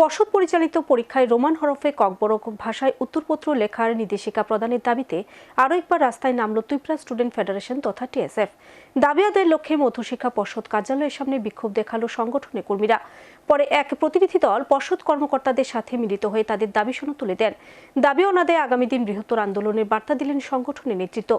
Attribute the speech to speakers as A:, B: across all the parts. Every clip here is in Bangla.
A: পর্ষদ পরিচালিত পরীক্ষায় রোমান হরফে ককবরক ভাষায় উত্তরপত্র লেখার নির্দেশিকা প্রদানের দাবিতে আরও একবার রাস্তায় নামল ত্রিপুরা স্টুডেন্ট ফেডারেশন তথা টিএসএফ। দাবি আদায়ের লক্ষ্যে মধ্যশিক্ষা পর্ষদ কার্যালয়ের সামনে বিক্ষোভ দেখাল সংগঠনের কর্মীরা। পরে এক প্রতিনিধি দল পর্ষদ কর্মকর্তাদের সাথে মিলিত হয়ে তাদের দাবি শোনা তুলে দেন। দাবি অনাদায়ে আগামী দিন বৃহত্তর আন্দোলনের বার্তা দিলেন সংগঠনের নেতৃত্ব।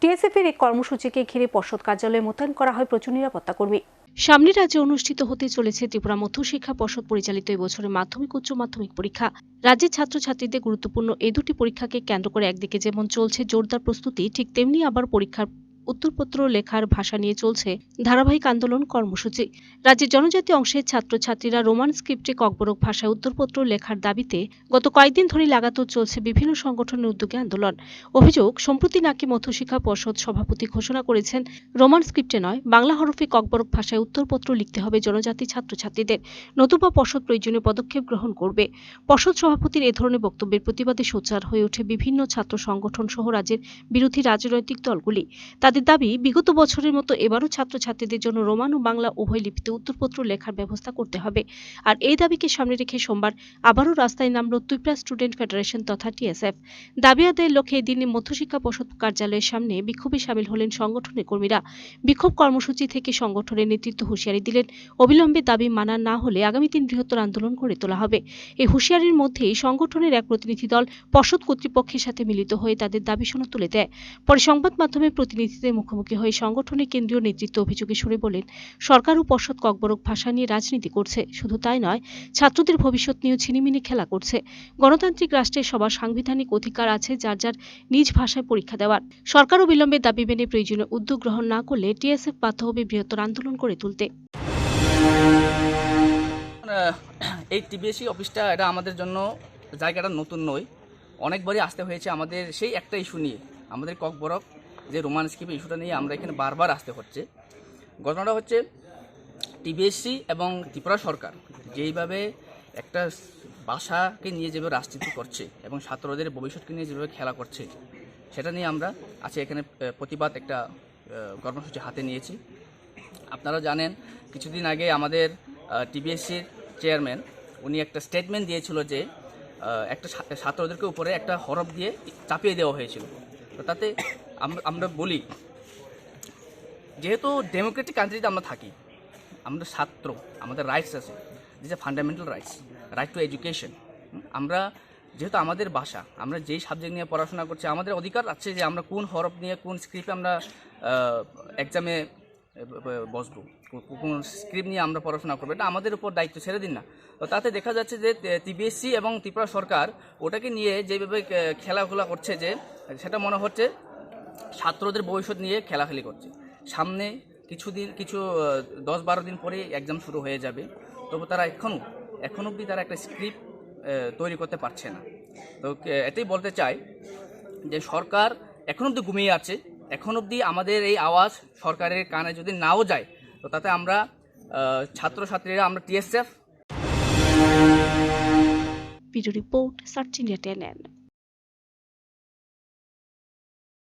A: টিএসএফ এর এই কর্মসূচিকে ঘিরে পর্ষদ কার্যালয়ে মোতায়েন করা হয় প্রচুর নিরাপত্তা কর্মী সামনে রাজ্যে অনুষ্ঠিত হতে চলেছে ত্রিপুরা মধ্যশিক্ষা পর্ষদ পরিচালিত এই বছরের মাধ্যমিক উচ্চ মাধ্যমিক পরীক্ষা। রাজ্যের ছাত্রছাত্রীদের গুরুত্বপূর্ণ এ দুটি পরীক্ষাকে কেন্দ্র করে একদিকে যেমন চলছে জোরদার প্রস্তুতি, ঠিক তেমনি আবার পরীক্ষার উত্তরপত্র লেখার ভাষা নিয়ে চলছে ধারাবাহিক আন্দোলন কর্মসূচি। রাজ্যের জনজাতি অংশের ছাত্রছাত্রীরা রোমান স্ক্রিপ্টে ককবরক ভাষায় উত্তরপত্র লেখার দাবিতে গত কয়েকদিন ধরে লাগাতার চলছে বিভিন্ন সংগঠনের উদ্যোগে আন্দোলন। অভিযোগ, সম্প্রতি নাকি মধ্যশিক্ষা পর্ষদ সভাপতি ঘোষণা করেছেন, রোমান স্ক্রিপ্টে নয়, বাংলা হরফে ককবরক ভাষায় উত্তরপত্র লিখতে হবে জনজাতি ছাত্রছাত্রীদের। নতুবা পর্ষদ প্রয়োজনীয় পদক্ষেপ গ্রহণ করবে। পর্ষদ সভাপতির এ ধরনের বক্তব্যের প্রতিবাদে সোচ্চার হয়ে ওঠে বিভিন্ন ছাত্র সংগঠন সহ রাজ্যের বিরোধী রাজনৈতিক দলগুলি। তাদের দাবি, বিগত বছরের মতো এবারও ছাত্রছাত্রীদের জন্য রোমান ও বাংলা উভয় লিপিতে উত্তরপত্র লেখার ব্যবস্থা করতে হবে। আর এই দাবিকে সামনে রেখে সোমবার আবারও রাস্তায় নামল তুইপ্রা স্টুডেন্ট ফেডারেশন তথা টিএসএফ। দাবি আদায়ের লক্ষ্যে এদিনে মধ্যশিক্ষা পর্ষদ কার্যালয়ের সামনে বিক্ষোভে সামিল হলেন সংগঠনের কর্মীরা। বিক্ষোভ কর্মসূচি থেকে সংগঠনের নেতৃত্ব হুঁশিয়ারি দিলেন। অবিলম্বে দাবি মানা না হলে আগামী দিন বৃহত্তর আন্দোলন গড়ে তোলা হবে। এই হুঁশিয়ারির মধ্যেই সংগঠনের এক প্রতিনিধি দল পর্ষদ কর্তৃপক্ষের সাথে মিলিত হয়ে তাদের দাবি শোনা তুলে দেয়। পরে সংবাদ মাধ্যমের প্রতিনিধিদের মুখোমুখি হয়ে সংগঠনের কেন্দ্রীয় নেতৃত্ব অভিযোগে সুরে বলেন, সরকার ও পর্ষদ ককবরক ভাষা নিয়ে রাজনীতি করছে। শুধু তাই নয়, ছাত্রদের ভবিষ্যৎ নিয়েও ছিনিমিনি খেলা করছে। গণতান্ত্রিক রাষ্ট্রের সবার সাংবিধানিক অধিকার আছে যার যার নিজ ভাষায় পরীক্ষা দেওয়ার। সরকারও বিলম্বে দাবি মেনে প্রয়োজনীয় উদ্যোগ গ্রহণ না করলে টিএসএফ বাধ্য হবে বৃহত্তর আন্দোলন করে তুলতে।
B: এই টিবিএসসি অফিসটা, এটা আমাদের জন্য জায়গাটা নতুন নয়। অনেকবারই আসতে হয়েছে আমাদের সেই একটা ইস্যু নিয়ে। আমাদের ককবরক যে রোমান স্কিপ ইস্যুটা নিয়ে আমরা এখানে বারবার আসতে হচ্ছে। ঘটনাটা হচ্ছে টিবিএসসি এবং ত্রিপুরা সরকার যেইভাবে একটা ভাষাকে নিয়ে যেভাবে রাজনীতি করছে এবং ছাত্রদের ভবিষ্যৎকে নিয়ে যেভাবে খেলা করছে, সেটা নিয়ে আমরা আজকে এখানে প্রতিবাদ একটা কর্মসূচি হাতে নিয়েছি। আপনারা জানেন, কিছুদিন আগে আমাদের টিবিএসসির চেয়ারম্যান, উনি একটা স্টেটমেন্ট দিয়েছিল যে একটা ছাত্রদেরকে উপরে একটা হরফ দিয়ে চাপিয়ে দেওয়া হয়েছিল। তো তাতে আমরা বলি, যেহেতু ডেমোক্রেটিক কান্ট্রিতে আমরা থাকি, আমরা ছাত্র, আমাদের রাইটস আছে যে fundamental rights right to education আমরা যেহেতু আমাদের ভাষা, আমরা যেই সাবজেক্ট নিয়ে পড়াশোনা করছি, আমাদের অধিকার আছে যে আমরা কোন হরফ নিয়ে কোন স্ক্রিপ্টে আমরা এক্সামে বসবো কোন স্ক্রিপ্ট নিয়ে আমরা পড়াশোনা করব, এটা আমাদের উপর দায়িত্ব, ছেড়ে দিন না। তো তাতে দেখা যাচ্ছে যে টিবিএসসি এবং ত্রিপুরা সরকার ওটাকে নিয়ে যেভাবে খেলাধুলা করছে যে, সেটা মনে হচ্ছে ছাত্রদের ভবিষ্যৎ নিয়ে খেলাখেলি করছে। সামনে কিছুদিন, কিছু দশ বারো দিন পরে এক্সাম শুরু হয়ে যাবে। তবু তারা এখনও এখন অবধি তারা একটা স্ক্রিপ্ট তৈরি করতে পারছে না। তো এটাই বলতে চাই যে সরকার এখন অবধি ঘুমিয়ে আছে। এখন অবধি আমাদের এই আওয়াজ সরকারের কানে যদি নাও যায়, তো তাতে আমরা ছাত্রছাত্রীরা, আমরা TSF
A: video report search ten